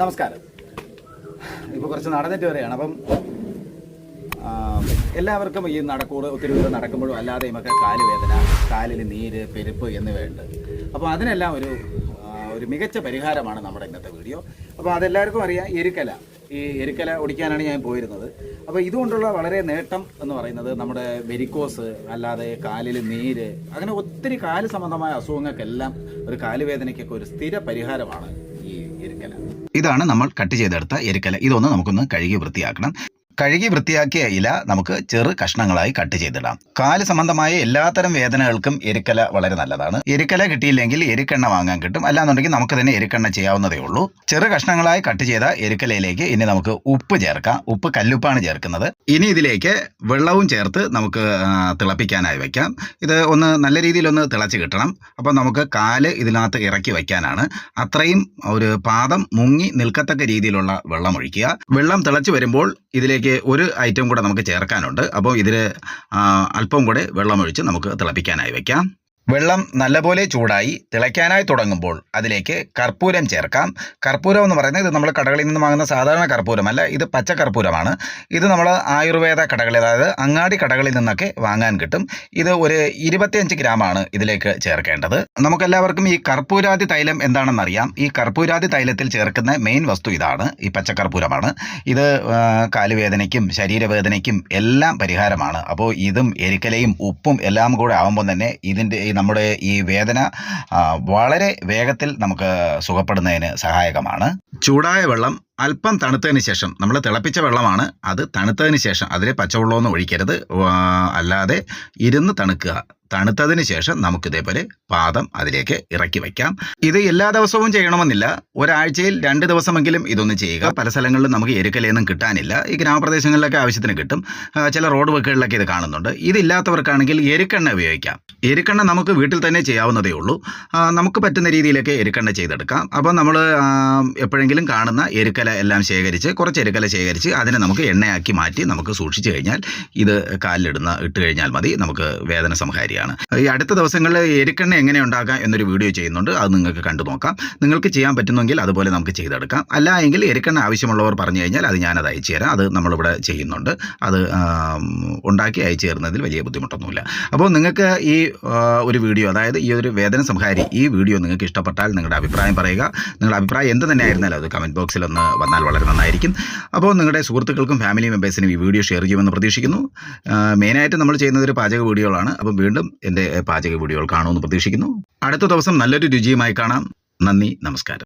നമസ്കാരം. ഇപ്പോൾ കുറച്ച് നടന്നിട്ട് വരെയാണ്. അപ്പം എല്ലാവർക്കും ഈ നടക്കൂട് ഒത്തിരി ദൂരം നടക്കുമ്പോഴും അല്ലാതെയും ഒക്കെ കാൽ വേദന കാലിൽ നീര് പെരുപ്പ് എന്നിവയുണ്ട്. അപ്പോൾ അതിനെല്ലാം ഒരു ഒരു മികച്ച പരിഹാരമാണ് നമ്മുടെ ഇന്നത്തെ വീഡിയോ. അപ്പോൾ അതെല്ലാവർക്കും അറിയാം എരുക്കല. ഈ എരുക്കല ഒടിക്കാനാണ് ഞാൻ പോയിരുന്നത്. അപ്പോൾ ഇതുകൊണ്ടുള്ള വളരെ നേട്ടം എന്ന് പറയുന്നത് നമ്മുടെ വെരിക്കോസ് അല്ലാതെ കാലിൽ നീര് അങ്ങനെ ഒത്തിരി കാൽ സംബന്ധമായ അസുഖങ്ങൾക്കെല്ലാം ഒരു കാലുവേദനയ്ക്കൊക്കെ ഒരു സ്ഥിര പരിഹാരമാണ് ഈ എരുക്കല. ഇതാണ് നമ്മൾ കട്ട് ചെയ്തെടുത്ത എരിക്കല. ഇതൊന്ന് നമുക്കൊന്ന് കഴുകി വൃത്തിയാക്കണം. കഴുകി വൃത്തിയാക്കിയ ഇല നമുക്ക് ചെറു കഷ്ണങ്ങളായി കട്ട് ചെയ്തിടാം. കാൽ സംബന്ധമായ എല്ലാത്തരം വേദനകൾക്കും എരിക്കല വളരെ നല്ലതാണ്. എരിക്കല കിട്ടിയില്ലെങ്കിൽ എരിക്കെണ്ണ വാങ്ങാൻ കിട്ടും. അല്ലാന്നുണ്ടെങ്കിൽ നമുക്ക് തന്നെ എരിക്കെണ്ണ ചെയ്യാവുന്നതേ ഉള്ളൂ. ചെറു കഷ്ണങ്ങളായി കട്ട് ചെയ്ത എരിക്കലയിലേക്ക് ഇനി നമുക്ക് ഉപ്പ് ചേർക്കാം. ഉപ്പ് കല്ലുപ്പാണ് ചേർക്കുന്നത്. ഇനി ഇതിലേക്ക് വെള്ളവും ചേർത്ത് നമുക്ക് തിളപ്പിക്കാനായി വെക്കാം. ഇത് ഒന്ന് നല്ല രീതിയിൽ ഒന്ന് തിളച്ച് കിട്ടണം. അപ്പോൾ നമുക്ക് കാൽ ഇതിനകത്ത് ഇറക്കി വയ്ക്കാനാണ് അത്രയും ഒരു പാദം മുങ്ങി നിൽക്കത്തക്ക രീതിയിലുള്ള വെള്ളം ഒഴിക്കുക. വെള്ളം തിളച്ച് വരുമ്പോൾ ഇതിലേക്ക് ഒരു ഐറ്റം കൂടെ നമുക്ക് ചേർക്കാനുണ്ട്. അപ്പോൾ ഇതിൽ അല്പം കൂടെ വെള്ളമൊഴിച്ച് നമുക്ക് തിളപ്പിക്കാനായി വെക്കാം. വെള്ളം നല്ലപോലെ ചൂടായി തിളയ്ക്കാനായി തുടങ്ങുമ്പോൾ അതിലേക്ക് കർപ്പൂരം ചേർക്കാം. കർപ്പൂരം എന്ന് പറയുന്നത് ഇത് നമ്മൾ കടകളിൽ നിന്ന് വാങ്ങുന്ന സാധാരണ കർപ്പൂരമല്ല ഇത് പച്ച കർപ്പൂരമാണ്. ഇത് നമ്മൾ ആയുർവേദ കടകളിൽ അതായത് അങ്ങാടി കടകളിൽ നിന്നൊക്കെ വാങ്ങാൻ കിട്ടും. ഇത് ഒരു ഇരുപത്തിയഞ്ച് ഗ്രാമാണ് ഇതിലേക്ക് ചേർക്കേണ്ടത്. നമുക്കെല്ലാവർക്കും ഈ കർപ്പൂരാതി തൈലം എന്താണെന്നറിയാം ഈ കർപ്പൂരാതി തൈലത്തിൽ ചേർക്കുന്ന മെയിൻ വസ്തു ഇതാണ് ഈ പച്ചക്കർപ്പൂരമാണ് ഇത് കാലുവേദനയ്ക്കും ശരീരവേദനയ്ക്കും എല്ലാം പരിഹാരമാണ്. അപ്പോൾ ഇതും എരിക്കലയും ഉപ്പും എല്ലാം കൂടെ ആകുമ്പോൾ തന്നെ ഇതിന്റെ നമ്മുടെ ഈ വേദന വളരെ വേഗത്തിൽ നമുക്ക് സുഖപ്പെടുന്നതിന് സഹായകമാണ്. ചൂടായ വെള്ളം അല്പം തണുത്തതിന് ശേഷം നമ്മൾ തിളപ്പിച്ച വെള്ളമാണ് അത് തണുത്തതിന് ശേഷം അതിൽ പച്ചവെള്ളമൊന്നും ഒഴിക്കരുത്. അല്ലാതെ ഇരുന്ന് തണുക്കുക. തണുത്തതിന് ശേഷം നമുക്ക് ഇതേപോലെ പാദം അതിലേക്ക് ഇറക്കി വയ്ക്കാം. ഇത് എല്ലാ ദിവസവും ചെയ്യണമെന്നില്ല. ഒരാഴ്ചയിൽ രണ്ട് ദിവസമെങ്കിലും ഇതൊന്ന് ചെയ്യുക. പല സ്ഥലങ്ങളിലും നമുക്ക് എരുക്കലയൊന്നും കിട്ടാനില്ല. ഈ ഗ്രാമപ്രദേശങ്ങളിലൊക്കെ ആവശ്യത്തിന് കിട്ടും. ചില റോഡ് വർക്കുകളിലൊക്കെ ഇത് കാണുന്നുണ്ട്. ഇതില്ലാത്തവർക്കാണെങ്കിൽ എരുക്കെണ്ണ ഉപയോഗിക്കാം. എരുക്കെണ്ണ നമുക്ക് വീട്ടിൽ തന്നെ ചെയ്യാവുന്നതേ ഉള്ളൂ. നമുക്ക് പറ്റുന്ന രീതിയിലൊക്കെ എരുക്കെണ്ണ ചെയ്തെടുക്കാം. അപ്പോൾ നമ്മൾ എപ്പോഴെങ്കിലും കാണുന്ന എരുക്കല എല്ലാം ശേഖരിച്ച് കുറച്ച് എരുക്കല ശേഖരിച്ച് അതിനെ നമുക്ക് എണ്ണയാക്കി മാറ്റി നമുക്ക് സൂക്ഷിച്ചു കഴിഞ്ഞാൽ ഇത് കാലിലിടുന്ന ഇട്ട് കഴിഞ്ഞാൽ മതി. നമുക്ക് വേദന സംഹാരിയാണ്. ഈ അടുത്ത ദിവസങ്ങളിൽ എരുക്കെണ്ണ എങ്ങനെ ഉണ്ടാക്കാം എന്നൊരു വീഡിയോ ചെയ്യുന്നുണ്ട്. അത് നിങ്ങൾക്ക് കണ്ടു നോക്കാം. നിങ്ങൾക്ക് ചെയ്യാൻ പറ്റുന്നെങ്കിൽ അതുപോലെ നമുക്ക് ചെയ്തെടുക്കാം. അല്ല എങ്കിൽ എരുക്കെണ്ണ ആവശ്യമുള്ളവർ പറഞ്ഞു കഴിഞ്ഞാൽ അത് ഞാനത് അയച്ചു തരാം. അത് നമ്മളിവിടെ ചെയ്യുന്നുണ്ട്. അത് ഉണ്ടാക്കി അയച്ചു തരുന്നതിൽ വലിയ ബുദ്ധിമുട്ടൊന്നുമില്ല. അപ്പോൾ നിങ്ങൾക്ക് ഈ ഒരു വീഡിയോ അതായത് ഈ ഒരു വേദന സംഹാരി ഈ വീഡിയോ നിങ്ങൾക്ക് ഇഷ്ടപ്പെട്ടാൽ നിങ്ങളുടെ അഭിപ്രായം പറയുക. നിങ്ങളുടെ അഭിപ്രായം എന്ത് തന്നെ ആയിരുന്നാലും അത് കമന്റ് ബോക്സിൽ ഒന്ന് വന്നാൽ വളരെ നന്നായിരിക്കും. അപ്പോൾ നിങ്ങളുടെ സുഹൃത്തുക്കൾക്കും ഫാമിലി മെമ്പേഴ്സിനും ഈ വീഡിയോ ഷെയർ ചെയ്യുമെന്ന് പ്രതീക്ഷിക്കുന്നു. മെയിനായിട്ട് നമ്മൾ ചെയ്യുന്നത് ഒരു പാചക വീഡിയോകളാണ് അപ്പം വീണ്ടും എന്റെ പാചക വീഡിയോകൾ കാണുമെന്ന് പ്രതീക്ഷിക്കുന്നു. അടുത്ത ദിവസം നല്ലൊരു രുചിയുമായി കാണാം. നന്ദി നമസ്കാരം.